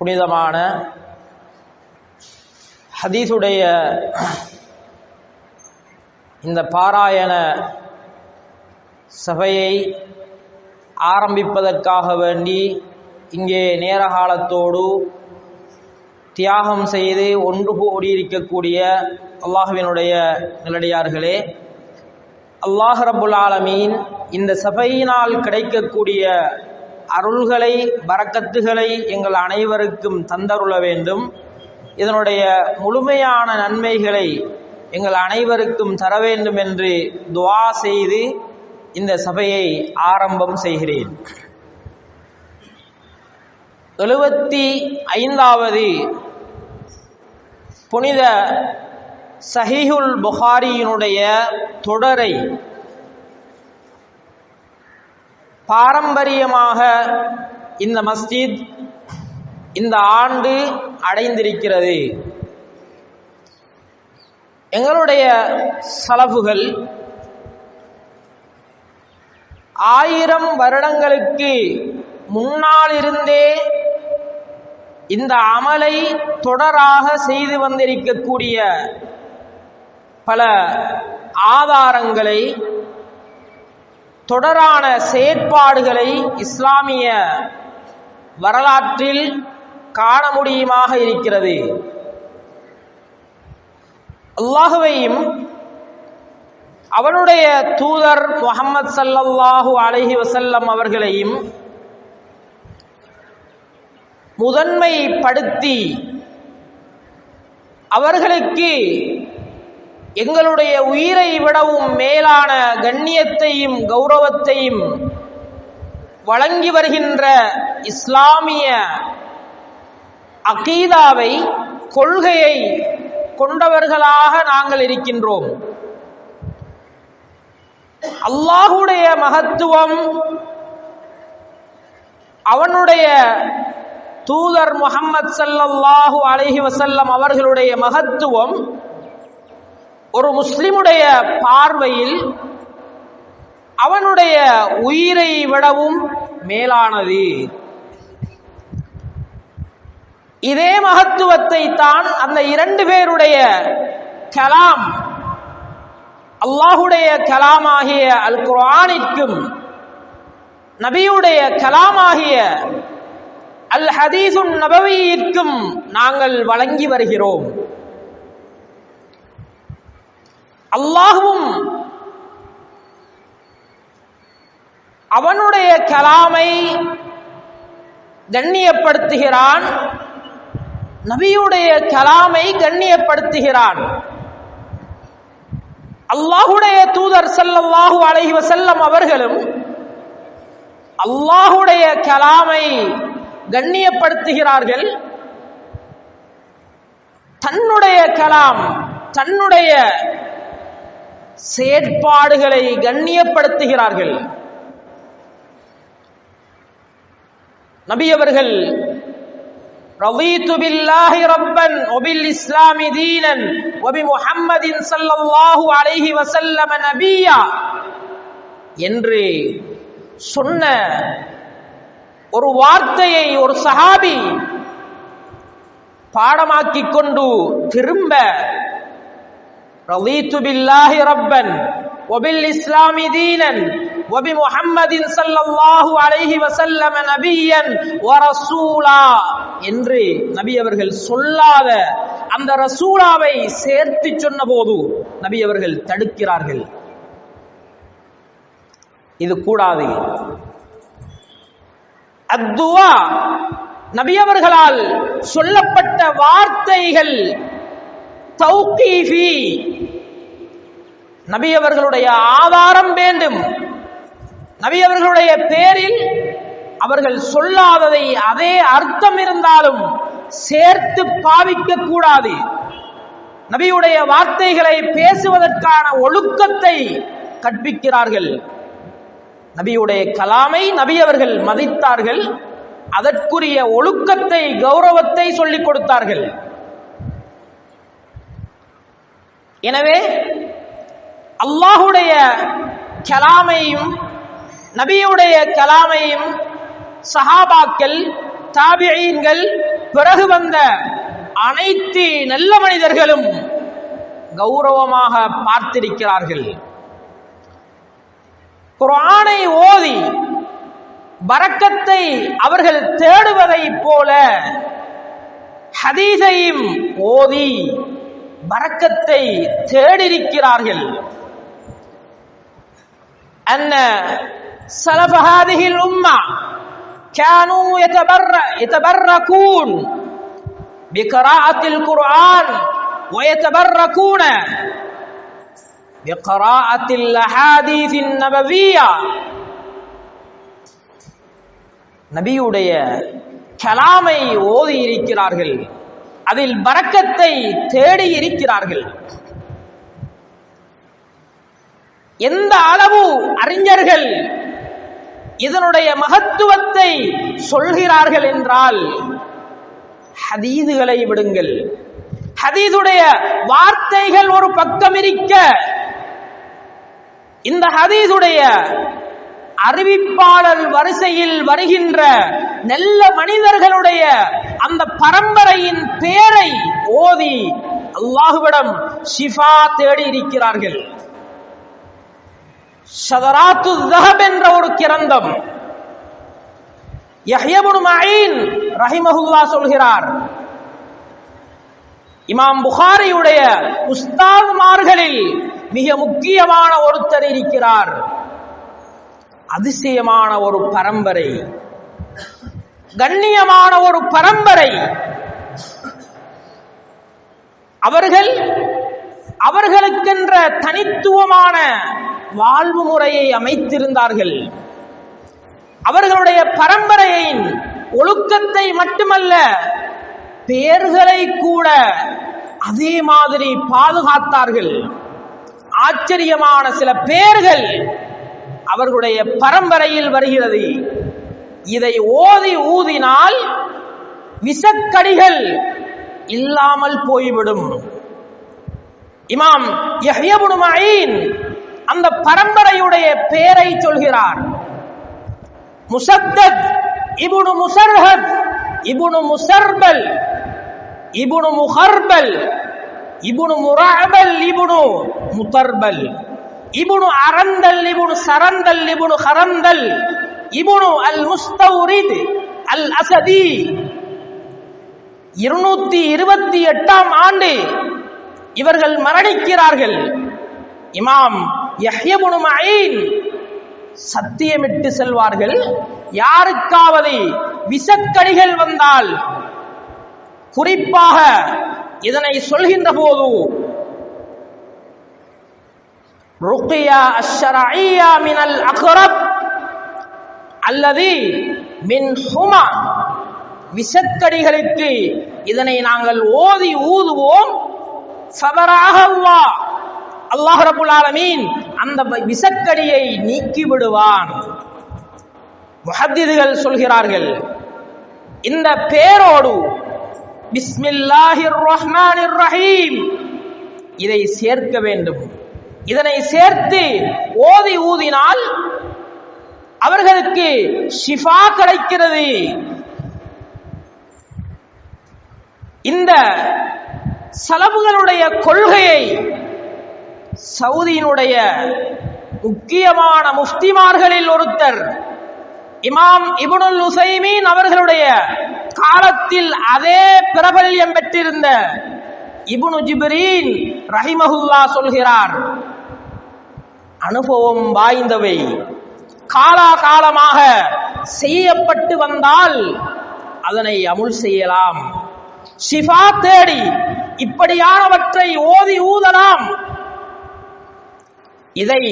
புனிதமான ஹதீஸுடைய இந்த பாராயண சபையை ஆரம்பிப்பதற்காக வேண்டி இங்கே நேரகாலத்தோடு தியாகம் செய்து ஒன்று கூடியிருக்கக்கூடிய அல்லாஹுவினுடைய நிலடியார்களே அல்லாஹ் ரபுல் ஆலமீன் இந்த சபையினால் கிடைக்கக்கூடிய அருள்களை பரக்கத்துகளை எங்கள் அனைவருக்கும் தந்தருள வேண்டும். இதனுடைய முழுமையான நன்மைகளை எங்கள் அனைவருக்கும் தர வேண்டும் என்று துவா செய்து இந்த சபையை ஆரம்பம் செய்கிறேன். எழுபத்தி ஐந்தாவது புனித சஹிஹுல் புகாரியினுடைய தொடரை பாரம்பரியமாக இந்த மஸ்ஜித் இந்த ஆண்டு அடைந்திருக்கிறது. எங்களுடைய செலவுகள் ஆயிரம் வருடங்களுக்கு முன்னாலிருந்தே இந்த அமலை தொடராக செய்து வந்திருக்கக்கூடிய பல ஆதாரங்களை தொடரான செயற்பாடுகளை இஸ்லாமிய வரலாற்றில் காண முடியுமாக இருக்கிறது. அல்லாஹுவையும் அவனுடைய தூதர் முகமது சல்லல்லாஹு அலஹி வசல்லம் அவர்களையும் முதன்மைப்படுத்தி அவர்களுக்கு எங்களுடைய உயிரை விடவும் மேலான கண்ணியத்தையும் கௌரவத்தையும் வழங்கி வருகின்ற இஸ்லாமிய அகீதாவை கொள்கையை கொண்டவர்களாக நாங்கள் இருக்கின்றோம். அல்லாஹுடைய மகத்துவம் அவனுடைய தூதர் முகம்மது சல்லல்லாஹு அலஹி வசல்லம் அவர்களுடைய மகத்துவம் ஒரு முஸ்லிமுடைய பார்வையில் அவனுடைய உயிரை விடவும் மேலானது. இதே மகத்துவத்தை தான் அந்த இரண்டு பேருடைய கலாம் அல்லாஹுடைய கலாமாகிய அல் குரானிற்கும் நபியுடைய கலாமாகிய அல் ஹதீசுன் நபவியிற்கும் நாங்கள் வழங்கி வருகிறோம். அல்லாஹுவும் அவனுடைய கலாமை கண்ணியப்படுத்துகிறான். நபியுடைய கலாமை கண்ணியப்படுத்துகிறான். அல்லாஹுடைய தூதர் செல்லல்லாஹு அலஹி வசல்லம் அவர்களும் அல்லாஹுடைய கலாமை கண்ணியப்படுத்துகிறார்கள். தன்னுடைய கலாம் தன்னுடைய செயற்பாடுகளை கண்ணியப்படுத்துகிறார்கள் நபி அவர்கள் رضيت بالله ربا وبالإسلام دينا وبمحمد صلى الله عليه وسلم نبيا என்று சொன்ன ஒரு வார்த்தையை ஒரு சஹாபி பாடமாக்கிக் கொண்டு திரும்ப رضيت بالله ربا وبالإسلام دينا وبمحمد صلى الله عليه وسلم نبيا ورسولا என்று நபி அவர்கள் சொல்லாத அந்த ரசூலாவை சேர்த்து சொன்ன போது நபி அவர்கள் தடுக்கிறார்கள் இது கூடாது அத்துவா நபி அவர்களால் சொல்லப்பட்ட வார்த்தைகள் தௌகீஃபி நபி அவர்களுடைய ஆதாரம் வேண்டும். நபி அவர்களுடைய பேரில் அவர்கள் சொல்லாததை அதே அர்த்தம் இருந்தாலும் சேர்த்து பாவிக்க கூடாது. நபியுடைய வார்த்தைகளை பேசுவதற்கான ஒழுக்கத்தை கற்பிக்கிறார்கள். நபியுடைய கலாமை நபி அவர்கள் மதித்தார்கள். அதற்குரிய ஒழுக்கத்தை கௌரவத்தை சொல்லிக் கொடுத்தார்கள். எனவே அல்லாஹுடைய கலாமையும் நபியுடைய கலாமையும் சஹாபாக்கள் தாபியீன்கள் பிறகு வந்த அனைத்து நல்ல மனிதர்களும் கௌரவமாக பார்த்திருக்கிறார்கள். குரானை ஓதி வரக்கத்தை அவர்கள் தேடுவதைப் போல ஹதீஸையும் ஓதி பரக்கத்தை தேடிருக்கிறார்கள் أن سلف هذه الأمة كانوا يتبر يتبركون بقراءة القرآن ويتبركون بقراءة الأحاديث النبوية நபியுடைய கலாமை ஓதி இருக்கிறார்கள் அதில் வரக்கத்தை தேடி இருக்கிறார்கள். எந்த அளவு அறிஞர்கள் இதனுடைய மகத்துவத்தை சொல்கிறார்கள் என்றால் ஹதீதுகளை விடுங்கள். ஹதீதுடைய வார்த்தைகள் ஒரு பக்கம் இருக்க இந்த ஹதீதுடைய அறிவிப்பாளர் வரிசையில் வருகின்ற நல்ல மனிதர்களுடைய அந்த பரம்பரையின் பேரை ஓதி அல்லாஹுவிடம் ஷிஃபா தேடி இருக்கிறார்கள். ஷதராத்து தஹப் என்ற ஒரு கிரந்தம். யஹ்யபுன் மঈன் ரஹிமஹுல்லா சொல்கிறார் இமாம் புகாரியுடைய உஸ்தாதுமார்களில் மிக முக்கியமான ஒருத்தர் இருக்கிறார். அதிசயமான ஒரு பரம்பரை. கண்ணியமான ஒரு பரம்பரை. அவர்கள் அவர்களுக்கென்ற தனித்துவமான வாழ்வு முறையை அமைத்திருந்தார்கள். அவர்களுடைய பரம்பரையின் ஒழுக்கத்தை மட்டுமல்ல பேர்களை கூட அதே மாதிரி பாதுகாத்தார்கள். ஆச்சரியமான சில பேர்கள் அவர்களுடைய பரம்பரையில் வருகிறது. இதை ஓதி ஊதினால் விசக்கடிகள் இல்லாமல் போய்விடும். இமாம் யஹ்யபுன் அந்த பரம்பரையுடைய பெயரை சொல்கிறார். முசத்தத் இபுனு முசர்ஹத் இபுனு முசர்பல் இபுனு முஹர்பல் இபுனு முராபல் இபுனு முதர்பல் இபுனு அரந்தல் இபுனு சரந்தல் இபுனு ஹரந்தல் இபுனு அல் முஸ்தௌரித் அல் அசதி இருநூத்தி இருபத்தி எட்டாம் ஆண்டு இவர்கள் மரணிக்கிறார்கள். இமாம் யஹ்யபுனு மঈன் சத்தியமிட்டு செல்வார்கள். யாருக்காவது விசக்கடிகள் வந்தால் குறிப்பாக இதனை சொல்கின்ற போது ருக்கியா அஷ்ஷரஐயா மினல் அக்ரப் அல்லது மின் ஹுமா விசக்கடிகளுக்கு இதனை நாங்கள் ஓதி ஊதுவோம். சபராகவா அல்லாஹ் அல்லாஹ் ரபுல் ஆலமீன் அந்த விசக்கடியை நீக்கி விடுவான். முஹத்திதுகள் சொல்கிறார்கள் இந்த பேரோடு பிஸ்மில்லாஹிர் ரஹ்மானிர் ரஹீம் இதை சேர்க்க வேண்டும். இதனை சேர்த்து ஓதி ஊதினால் அவர்களுக்கு ஷிஃபா கிடைக்கிறது. இந்த செலவுகளுடைய கொள்கையை சவுதியினுடைய முக்கியமான முஃப்திமார்களில் ஒருத்தர் இமாம் இபுனுல் உசைமீன் அவர்களுடைய காலத்தில் அதே பிரபல்யம் பெற்றிருந்த இபுனு ஜிபிரீன் ரஹிமஹுல்லா சொல்கிறார் அனுபவம் வாய்ந்தவை. காலாகாலமாக செய்யப்பட்டு வந்தால் அதனை அமுல் செய்யலாம். ஷிஃபா தேடி இப்படியானவற்றை ஓதி ஊதலாம். இதை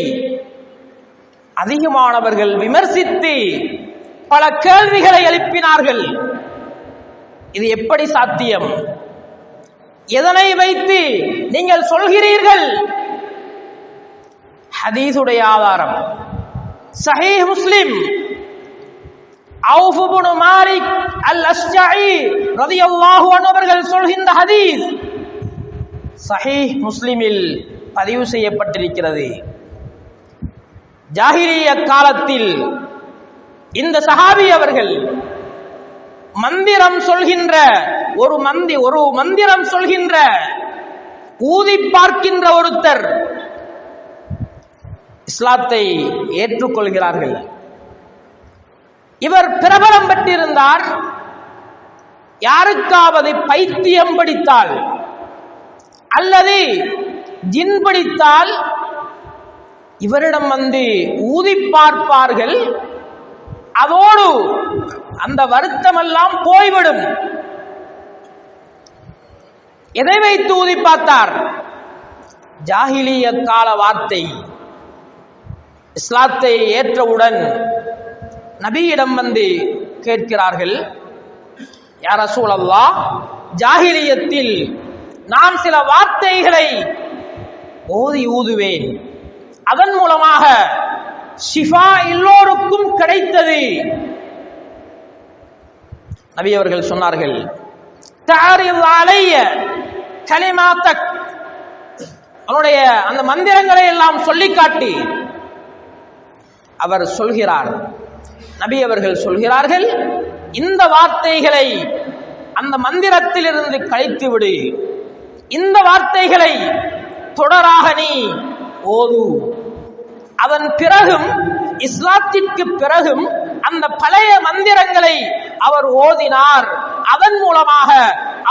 அதிகமானவர்கள் விமர்சித்து பல கேள்விகளை எழுப்பினார்கள். இது எப்படி சாத்தியம்? எதனை வைத்து நீங்கள் சொல்கிறீர்கள்? ஹதீஸுடைய ஆதாரம். சஹீஹ் முஸ்லிம் அவுஃப் மாலிக் அல் அஸ்ஜாஇ ரலியல்லாஹு அன்ஹு அவர்கள் சொல்கின்ற ஹதீஸ் சஹீஹ் முஸ்லிமில் பதிவு செய்யப்பட்டிருக்கிறது. ஜாகிரிய காலத்தில் இந்த சஹாபி அவர்கள் மந்திரம் சொல்கின்ற ஒரு மந்தி ஒரு மந்திரம் சொல்கின்ற ஊதி பார்க்கின்ற ஒருத்தர் இஸ்லாத்தை ஏற்றுக்கொள்கிறார்கள். இவர் பிரபலம் பெற்றிருந்தார். யாருக்காவது பைத்தியம் பிடித்தால் அல்லது ஜின் பிடித்தால் இவரிடம் வந்து ஊதி பார்ப்பார்கள். அதோடு அந்த வருத்தமெல்லாம் போய்விடும். எதை வைத்து ஊதி பார்த்தார்? ஜாகிலிய கால வார்த்தை. இஸ்லாத்தை ஏற்றவுடன் நபியிடம் வந்து கேட்கிறார்கள் யார் அசூலல்லா ஜாகிலியத்தில் நான் சில வார்த்தைகளை ஓதி ஊதுவேன். அதன் மூலமாக ஷிஃபா எல்லோருக்கும் கிடைத்தது. நபி அவர்கள் சொன்னார்கள் தாரில் அவனுடைய அந்த மந்திரங்களை எல்லாம் சொல்லி காட்டி அவர் சொல்கிறார். நபி அவர்கள் சொல்கிறார்கள் இந்த வார்த்தைகளை அந்த மந்திரத்திலிருந்து கழித்து விடு. இந்த வார்த்தைகளை தொடராக நீ ஓது. அதன் பிறகும் இஸ்லாத்திற்கு பிறகும் அந்த பழைய மந்திரங்களை அவர் ஓதினார். அதன் மூலமாக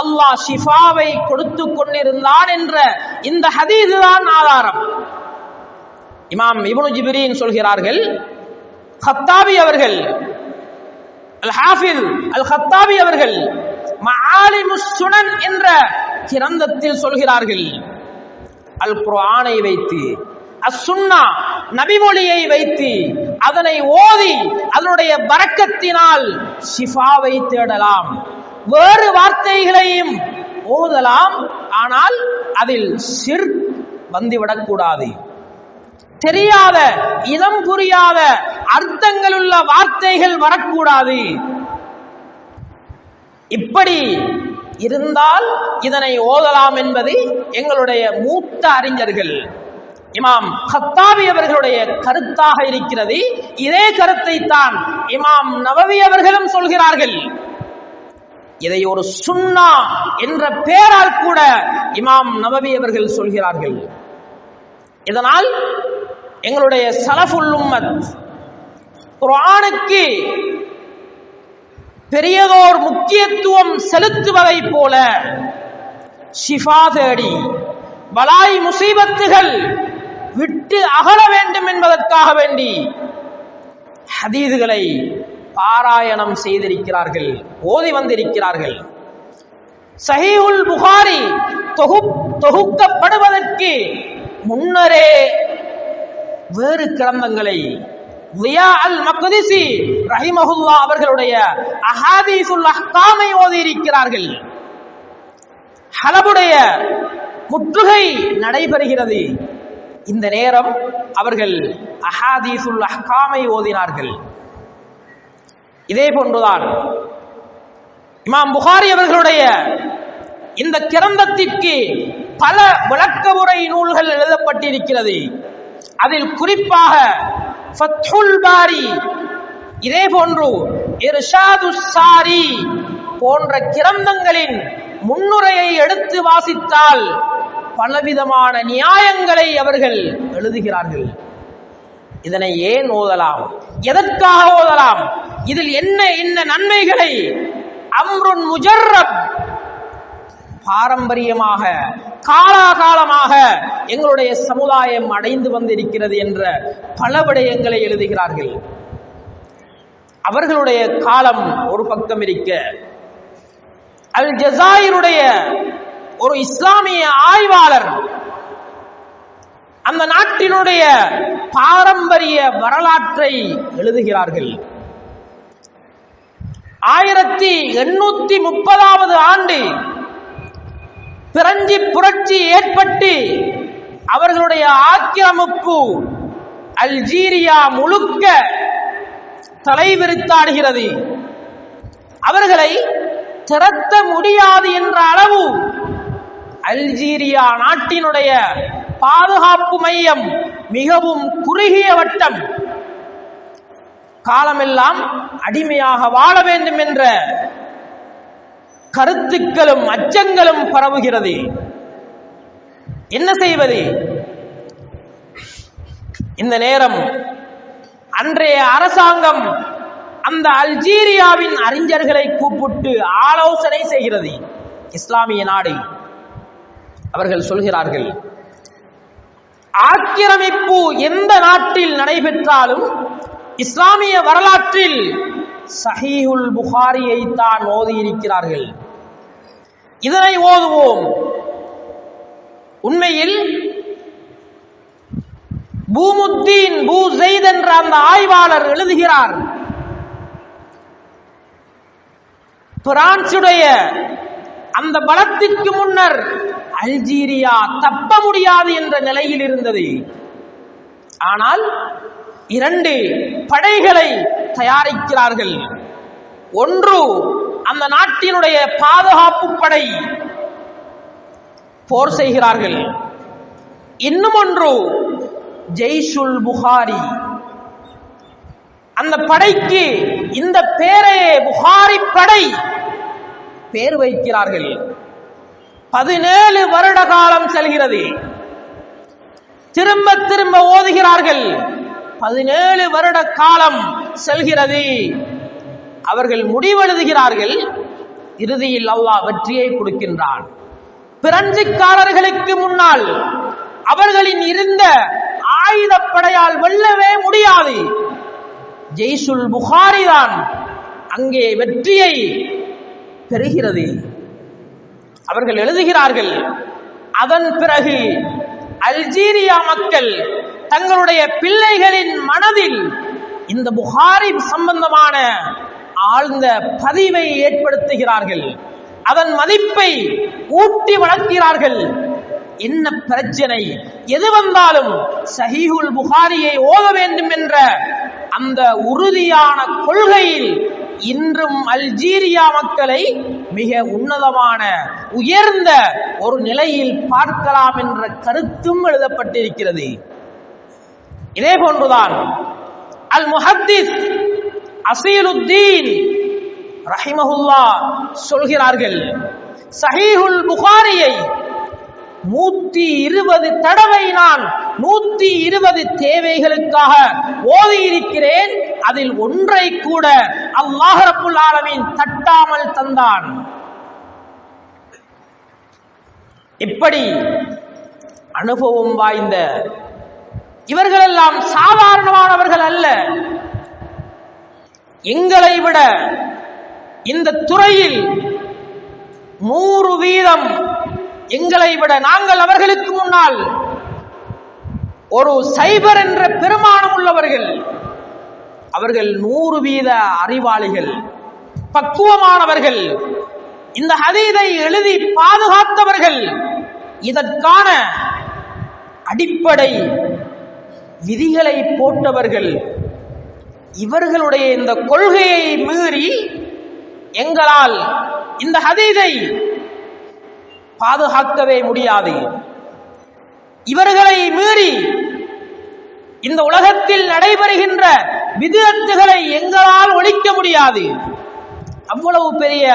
அல்லாஹ் ஷிஃபாவை கொடுத்து கொண்டிருந்தான் என்ற இந்த ஹதீது தான் ஆதாரம். இமாம் இபுனு ஜிபிரின் சொல்கிறார்கள் ஹத்தாபி அவர்கள் அல் ஹாஃபில் அல் ஹத்தாபி அவர்கள் மஆலிமுஸ் சுனன் என்ற கிரந்தத்தில் சொல்கிறார்கள் அல் குர்ஆனை வைத்து அசுன்னா நபிமொழியை வைத்து அதனை ஓதி அதனுடைய பரக்கத்தினால் ஷிஃபாவை தேடலாம். வேறு வார்த்தைகளையும் ஓதலாம் ஆனால் அதில் சிர் வந்துவிடக்கூடாது. தெரியாத இனம் புரியாத அர்த்தங்கள் உள்ள வார்த்தைகள் வரக்கூடாது. இப்படி இருந்தால் இதனை ஓதலாம் என்பது எங்களுடைய மூத்த அறிஞர்கள். இமாம் ஹத்தாபி அவர்களுடைய கருத்தாக இருக்கிறது. இதே கருத்தை தான் இமாம் நவவி அவர்களும் சொல்கிறார்கள். இதை ஒரு சுன்னா என்ற பெயரால் கூட இமாம் நவவி அவர்கள் சொல்கிறார்கள். இதனால் எங்களுடைய சலஃபுல் உம்மத் குரானுக்கு பெரியதோர் முக்கியத்துவம் செலுத்துவதை போல ஷிஃபா தேடி பலாய் முசீபத்துகள் விட்டு அகல வேண்டும் என்பதற்காக வேண்டி ஹதீதுகளை பாராயணம் செய்திருக்கிறார்கள் ஓதி வந்திருக்கிறார்கள். சஹீஹுல் புகாரி தொகு தொகுக்கப்படுவதற்கு முன்னரே வேறு கிரந்தங்களை லியா அல் மக்திசி ரஹிமஹுல்லா அவர்களுடைய அஹாதீசுல் அஹ்காமை ஓதி இருக்கிறார்கள் ஹலபுடைய முற்றுகை நடைபெறுகிறது. இந்த நேரம் அவர்கள் அஹாதீசுல் அஹ்காமை ஓதினார்கள். இதே போன்றுதான் இமாம் புகாரி அவர்களுடைய இந்த கிரந்தத்திற்கு பல விளக்க உரை நூல்கள் எழுதப்பட்டிருக்கிறது. அதில் குறிப்பாக ஃபத்ஹுல் பாரி இதே போன்று இர்ஷாது சாரி போன்ற கிரந்தங்களின் முன்னுரையை எடுத்து வாசித்தால் பலவிதமான நியாயங்களை அவர்கள் எழுதுகிறார்கள். இதனை ஏன் ஓதலாம்? எதற்காக ஓதலாம்? இதில் என்ன என்ன நன்மைகளை? அம்ருன் முஜர்ரப் பாரம்பரியமாக காலாகாலமாக எங்களுடைய சமுதாயம் அடைந்து வந்திருக்கிறது என்ற பல விடயங்களை எழுதுகிறார்கள். அவர்களுடைய காலம் ஒரு பக்கம் இருக்க அல் ஜசாயிருடைய ஒரு இஸ்லாமிய ஆய்வாளர் அந்த நாட்டினுடைய பாரம்பரிய வரலாற்றை எழுதுகிறார்கள். ஆயிரத்தி எண்ணூத்தி முப்பதாவது ஆண்டு பிரஞ்சி புரட்சி ஏற்பட்டு அவர்களுடைய ஆக்கிரமிப்பு அல்ஜீரியா முழுக்க தலைவிரித்தாடுகிறது அவர்களை திறத்த முடியாது என்ற அளவு அல்ஜீரியா நாட்டினுடைய பாதுகாப்பு மையம் மிகவும் குறுகிய வட்டம். காலமெல்லாம் அடிமையாக வாழ வேண்டும் என்ற கருத்துக்களும் அச்சங்களும் பரவுகிறது. என்ன செய்வது? இந்த நேரம் அன்றைய அரசாங்கம் அந்த அல்ஜீரியாவின் அறிஞர்களை கூப்பிட்டு ஆலோசனை செய்கிறது. இஸ்லாமிய நாடு. அவர்கள் சொல்கிறார்கள் ஆக்கிரமிப்பு எந்த நாட்டில் நடைபெற்றாலும் இஸ்லாமிய வரலாற்றில் சஹீஹுல் புகாரியை தான் ஓதியிருக்கிறார்கள். இதனை ஓதுவோம். உண்மையில் பூமுத்தீன் பூ ஜெயித் என்ற அந்த ஆய்வாளர் எழுதுகிறார். பிரான்சுடைய அந்த பலத்திற்கு முன்னர் அல்ஜீரியா தப்ப முடியாது என்ற நிலையில் இருந்தது. ஆனால் இரண்டு படைகளை தயாரிக்கிறார்கள். ஒன்று அந்த நாட்டினுடைய பாதுகாப்பு படை போர் செய்கிறார்கள். இன்னும் ஒன்று ஜெய்ஷுல் புகாரி. அந்த படைக்கு இந்த பேரையே புகாரி படை பேர் வைக்கிறார்கள். பதினேழு வருட காலம் செல்கிறது. திரும்ப திரும்ப ஓதுகிறார்கள். பதினேழு வருட காலம் செல்கிறது. அவர்கள் முடிவெழுதுகிறார்கள் இறுதியில் அல்லாஹ் வெற்றியை கொடுக்கின்றான். பிரஞ்சுக்காரர்களுக்கு முன்னால் அவர்களின் இருந்த ஆயுதப்படையால் வெல்லவே முடியாது. ஜெய்சுல் புகாரி தான் அங்கே வெற்றியை பெறுகிறது. அவர்கள் எழுதுகிறார்கள் அதன் பிறகு அல்ஜீரியா மக்கள் தங்களுடைய பிள்ளைகளின் மனதில் இந்த புகாரி சம்பந்தமான ஆழ்ந்த பதிவை ஏற்படுத்துகிறார்கள். அதன் மதிப்பை ஊட்டி வளர்க்கிறார்கள் என்ன பிரச்சனை? எது வந்தாலும் சஹீஹுல் புகாரியை ஓத வேண்டும் என்ற அந்த உறுதியான கொள்கையில் இன்றும் அல்ஜீரியா மக்களை மிக உன்னதமான உயர்ந்த ஒரு நிலையில் பார்க்கலாம் என்ற கருத்தும் எழுதப்பட்டிருக்கிறது. இதே போன்றுதான் அல் முஹத்திஸ் அசீலுத்தீன் ரஹிமஹுல்லா சொல்கிறார்கள். சஹீஹுல் புகாரியை நூத்தி இருபது தடவை நான் நூத்தி இருபது தேவைகளுக்காக ஓதி இருக்கிறேன் அதில் ஒன்றை கூட அல்லாஹ் ரப்புல் ஆலமீன் தட்டாமல் தந்தான். இப்படி அனுபவம் வாய்ந்த இவர்களெல்லாம் சாதாரணமானவர்கள் அல்ல. எங்களை விட இந்த துறையில் நூறு வீதம் எங்களை விட நாங்கள் அவர்களுக்கு முன்னால் ஒரு சைபர் என்ற பெருமானம் உள்ளவர்கள் அவர்கள் நூறு வீத அறிவாளிகள் பக்குவமானவர்கள். இந்த ஹதீதை எழுதி பாதுகாத்தவர்கள். இதற்கான அடிப்படை விதிகளை போட்டவர்கள். இவர்களுடைய இந்த கொள்கையை மீறி எங்களால் இந்த ஹதீதை பாதுகாக்கவே முடியாது. இவர்களை மீறி இந்த உலகத்தில் நடைபெறுகின்ற விதத்துகளை எங்களால் ஒழிக்க முடியாது. அவ்வளவு பெரிய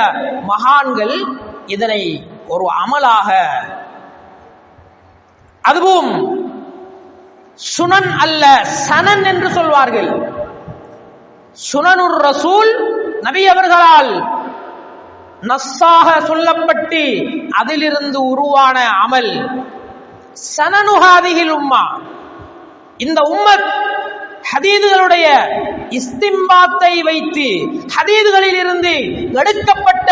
மகான்கள் இதனை ஒரு அமலாக அதுவும் சுனன் அல்ல சனன் என்று சொல்வார்கள். சுனனுர் ரசூல் நபி அவர்களால் நஸ்ஸாக சொல்லப்பட்டு அதிலிருந்து உருவான அமல். சனனுகாதிகில் உம்மா. இந்த உம்மத் ஹதீதுகளுடைய இஸ்திம்பாத்தை வைத்து ஹதீதுகளில் இருந்து எடுக்கப்பட்ட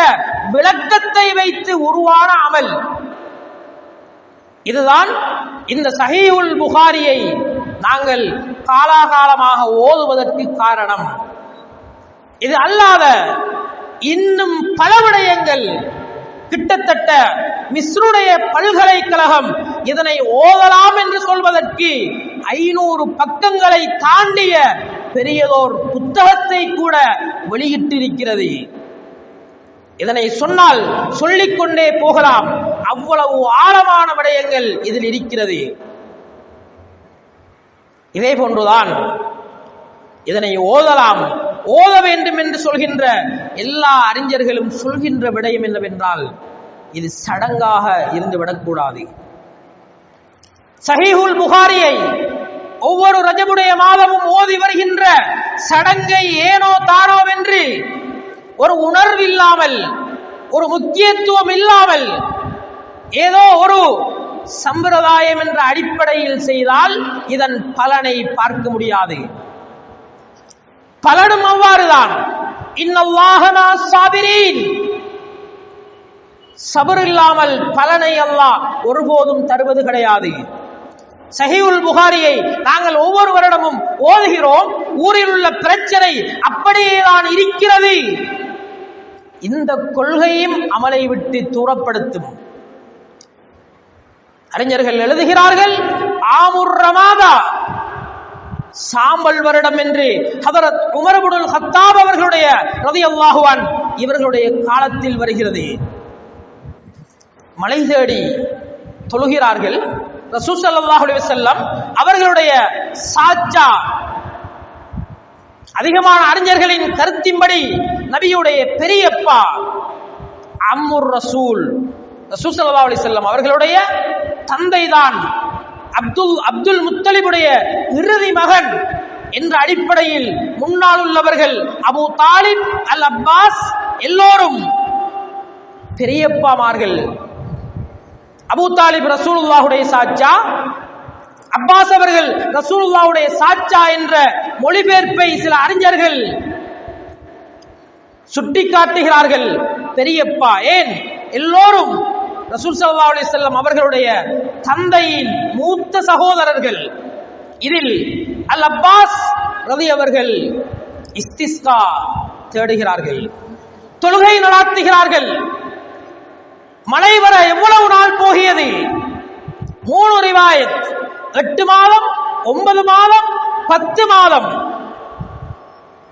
விளக்கத்தை வைத்து உருவான அமல். இதுதான் இந்த சஹீவுல் புகாரியை நாங்கள் காலாகாலமாக ஓதுவதற்கு காரணம். இது அல்லாத இன்னும் பல விடயங்கள் கிட்டத்தட்ட மிஸ்ருடைய பல்கலைக்கழகம் இதனை ஓதலாம் என்று சொல்வதற்கு ஐநூறு பக்கங்களை தாண்டிய பெரியதோர் புத்தகத்தை கூட வெளியிட்டிருக்கிறது. இதனை சொன்னால் சொல்லிக்கொண்டே போகலாம். அவ்வளவு ஆழமான விடயங்கள் இதில் இருக்கிறது. இதே போன்றுதான் இதனை ஓதலாம். ஓத வேண்டும் என்று சொல்கின்ற எல்லா அறிஞர்களும் சொல்கின்ற விடயம் என்னவென்றால் இது சடங்காக இருந்து விடக்கூடாது. சஹீஹுல் புகாரியை ஒவ்வொரு ரஜபுடைய மாதமும் ஓதி வருகின்ற சடங்கை ஏனோ தானோ வென்று ஒரு உணர்வு இல்லாமல் ஒரு முக்கியத்துவம் இல்லாமல் ஏதோ ஒரு சம்பிரதாயம் என்ற அடிப்படையில் செய்தால் இதன் பலனை பார்க்க முடியாது. பலனும் அவ்வாறுதான். சபர் இல்லாமல் பலனை அல்லாஹ் ஒருபோதும் தருவது கிடையாது. சஹிவுல் புகாரியை நாங்கள் ஒவ்வொரு வருடமும் ஓதுகிறோம். ஊரில் உள்ள பிரச்சனை அப்படியே தான் இருக்கிறது. இந்த கொள்கையும் அமலை விட்டு தூரப்படுத்தும். அறிஞர்கள் எழுதுகிறார்கள் ஆமுர் ரமாதா. சாம்பல் வருடம் என்று ஹதரத் உமரபுடுல் ஹத்தாப் அவர்களுடைய ரதி அல்லாஹுவான் இவர்களுடைய காலத்தில் வருகிறது. மலை தேடி தொழுகிறார்கள். ரசூல் செல்லம் அவர்களுடைய சாச்சா அதிகமான அறிஞர்களின் கருத்தின்படி நபியுடைய பெரியப்பா அம்முர் ரசூல் ரசூல் ஸல்லல்லாஹு அலைஹி செல்லம் அவர்களுடைய தந்தைதான். அப்துல் அப்துல் முத்தலிபுடைய இறுதி மகன் என்ற அடிப்படையில் முன்னால் உள்ளவர்கள் அபு தாலிப் அல் அப்பாஸ் எல்லோரும் பெரியப்பாமார்கள். அபு தாலிப் ரசூலுல்லாஹுடைய சாச்சா அப்பாஸ் அவர்கள் ரசூலுல்லாஹுடைய சாச்சா என்ற மொழிபெயர்ப்பை சில அறிஞர்கள் சுட்டிக்காட்டுகிறார்கள். பெரியப்பா ஏன்? எல்லோரும் ரசூல் சல்லா அலி செல்லம் அவர்களுடைய தந்தையின் மூத்த சகோதரர்கள். இதில் அல் அப்பாஸ் ரதி அவர்கள் இஸ்திஸ்கா தேடுகிறார்கள் தொழுகை நடாத்துகிறார்கள். மழை வர எவ்வளவு நாள் போகியது? மூணு ரிவாயத். எட்டு மாதம் ஒன்பது மாதம் பத்து மாதம்.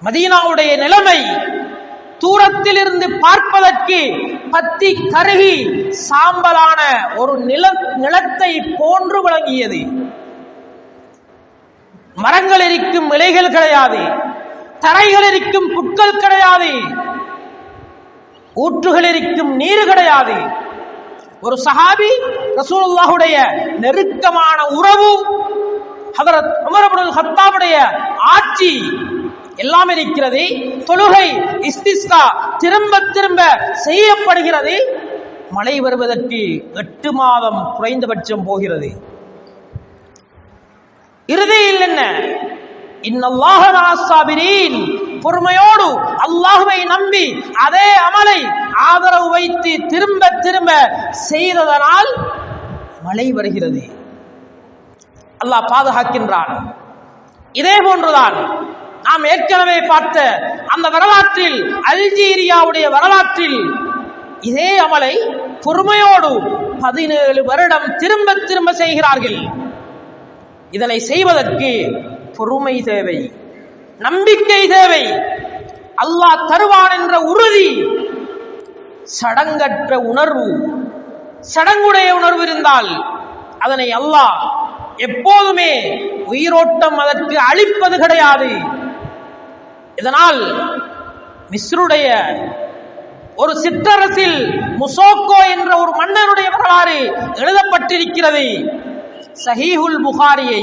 மதீனாவுடைய நிலைமை தூரத்தில் இருந்து பார்ப்பதற்கு பத்தி கருகி சாம்பலான ஒரு நில நிலத்தை போன்று விளங்கியது. மரங்கள் இருக்கும் இலைகள் கிடையாது தரைகள் இருக்கும் புட்கள் கிடையாது ஊற்றுகள் இருக்கும் நீர் கிடையாது. ஒரு சஹாபி ரசூலுல்லாஹுடைய நெருக்கமான உறவு ஹதரத் உமர் அப்துல் ஹத்தாபுடைய ஆட்சி எல்லாம் இருக்கிறது. தொழுகை இஸ்திஸ்கா திரும்ப திரும்ப செய்யப்படுகிறது. மழை வருவதற்கு எட்டு மாதம் குறைந்தபட்சம் போகிறது. இறுதியில் என்ன? இன்னல்லாஹ பொறுமையோடு அல்லாஹுவை நம்பி அதே அமலை ஆதரவு வைத்து திரும்ப திரும்ப செய்ததனால் மழை வருகிறது. அல்லாஹ் பாதுகாக்கின்றான். இதே போன்றுதான் நாம் ஏற்கனவே பார்த்த அந்த வரலாற்றில் அல்ஜீரியாவுடைய வரலாற்றில் இதே அமலை பொறுமையோடு பதினேழு வருடம் திரும்ப திரும்ப செய்கிறார்கள். இதனை செய்வதற்கு பொறுமை தேவை நம்பிக்கை தேவை அல்லாஹ் தருவான் என்ற உறுதி சடங்கற்ற உணர்வு சடங்குடைய உணர்வு இருந்தால் அதனை அல்லாஹ் எப்போதுமே உயிரோட்டம் அதற்கு அளிப்பது கிடையாது. இதனால் மிஸ்ருடைய ஒரு சிற்றரசில் முசோக்கோ என்ற ஒரு மன்னருடைய வரலாறு எழுதப்பட்டிருக்கிறது. சஹீஹுல் புகாரியை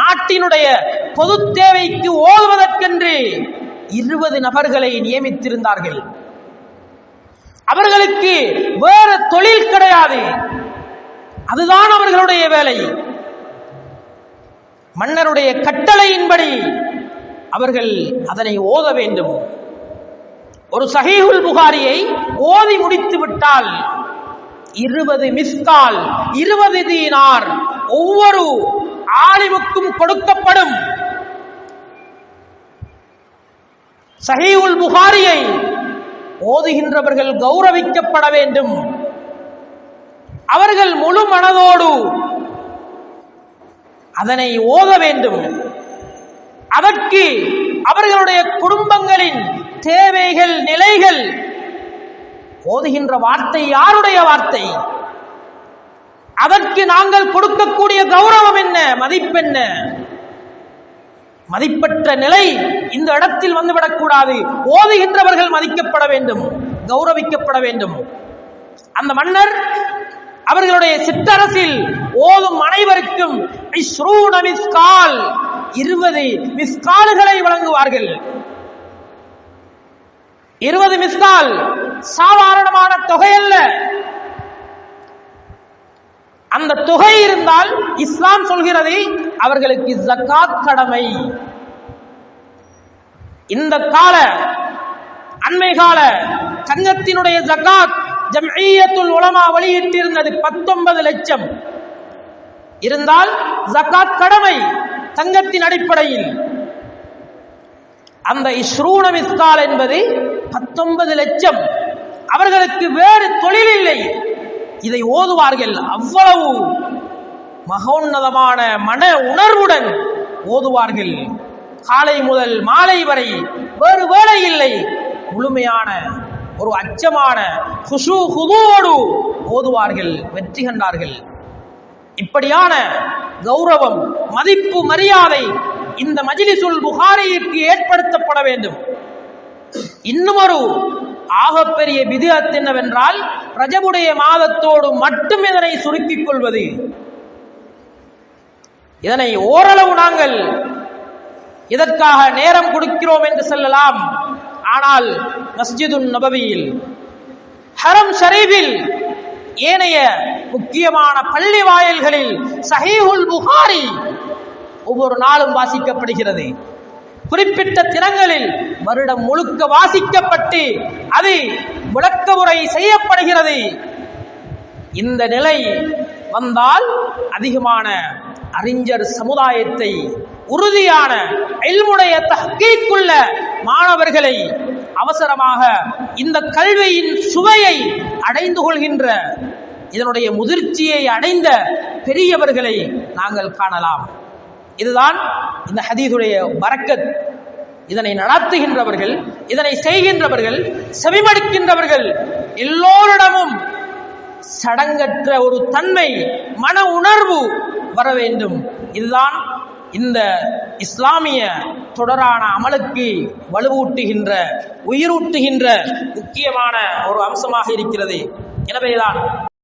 நாட்டினுடைய பொது தேவைக்கு ஓதுவதற்கென்று இருபது நபர்களை நியமித்திருந்தார்கள். அவர்களுக்கு வேறு தொழில் கிடையாது. அதுதான் அவர்களுடைய வேலை. மன்னருடைய கட்டளையின்படி அவர்கள் அதனை ஓத வேண்டும். ஒரு சஹீஹுல் புகாரியை ஓதி முடித்து விட்டால் இருபது மிஸ்கால் இருபது தீனார் ஒவ்வொரு ஆலிமுக்கும் கொடுக்கப்படும். சஹீஹுல் புகாரியை ஓதுகின்றவர்கள் கௌரவிக்கப்பட வேண்டும். அவர்கள் முழு மனதோடு அதனை ஓத வேண்டும். அதற்கு அவர்களுடைய குடும்பங்களின் தேவைகள் நிலைகள் ஓதுகின்ற வார்த்தை யாருடைய வார்த்தை? அதற்கு நாங்கள் கொடுக்கக்கூடிய கௌரவம் என்ன மதிப்பென்ன மதிப்பற்ற நிலை இந்த இடத்தில் வந்துவிடக்கூடாது ஓதுகின்றவர்கள் மதிக்கப்பட வேண்டும் கௌரவிக்கப்பட வேண்டும். அந்த மன்னர் அவர்களுடைய சிற்றரசில் ஓதும் அனைவருக்கும் இருபது மிஸ்கால்களை வழங்குவார்கள். இருபது மிஸ்கால் சாதாரணமான தொகை அல்ல. அந்த தொகை இருந்தால் இஸ்லாம் சொல்கிறது அவர்களுக்கு ஜக்காத் கடமை. இந்த கால அண்மை கால சங்கத்தினுடைய ஜக்காத் ஜம்இய்யத்துல் உலமா வெளியிட்டிருந்தது பத்தொன்பது லட்சம். இருந்தால் ஜக்காத் கடமை. சங்கத்தின் அடிப்படையில். அந்த இஸ்ரூன மிஸ்கால் என்பது பத்தொன்பது லட்சம். அவர்களுக்கு வேறு தொழில் இல்லை இதை ஓதுவார்கள் அவ்வளவு மகோன்னதமான மன உணர்வுடன் ஓதுவார்கள். காலை முதல் மாலை வரை வேறு வேலை இல்லை. முழுமையான ஒரு அச்சமான ஹுஷு குதுவோடு ஓதுவார்கள் வெற்றி கண்டார்கள். இப்படியான கௌரவம் மதிப்பு மரியாதை இந்த மஜிலிசுல் புகாரிக்கு ஏற்படுத்தப்பட வேண்டும். இன்னும் ஒரு ஆகப்பெரிய விதியத் என்னவென்றால் ரஜபுடைய மாதத்தோடு மட்டும் இதனை சுருக்கிக் கொள்வது. இதனை ஓரளவு நாங்கள் இதற்காக நேரம் கொடுக்கிறோம் என்று சொல்லலாம். ஆனால் மஸ்ஜிதுன் நபவியில் ஹரம் ஷரீஃபில் ஏனைய முக்கியமான பள்ளி வாயில்களில் சஹீஹுல் புகாரி ஒவ்வொரு நாளும் வாசிக்கப்படுகிறது. குறிப்பிட்ட தினங்களில் வருடம் முழுக்க வாசிக்கப்பட்டு அது விளக்க உரை செய்யப்படுகிறது. இந்த நிலை வந்தால் அதிகமான அறிஞர் சமுதாயத்தை உறுதியான எல்முடைய தஹ்கீக்குள்ள மாணவர்களை அவசரமாக இந்த கல்வியின் சுவையை அடைந்து கொள்கின்ற இதனுடைய முதிர்ச்சியை அடைந்த பெரியவர்களை நாங்கள் காணலாம். இதுதான் இந்த ஹதீதுடைய பரக்கத் இதனை நடத்துகின்றவர்கள் இதனை செய்கின்றவர்கள் செவிமடுக்கின்றவர்கள் எல்லோரிடமும் சடங்கற்ற ஒரு தன்மை மன உணர்வு வர வேண்டும். இதுதான் இந்த இஸ்லாமிய தொடரான அமலுக்கு வலுவூட்டுகின்ற உயிரூட்டுகின்ற முக்கியமான ஒரு அம்சமாக இருக்கிறது. எனவேதான்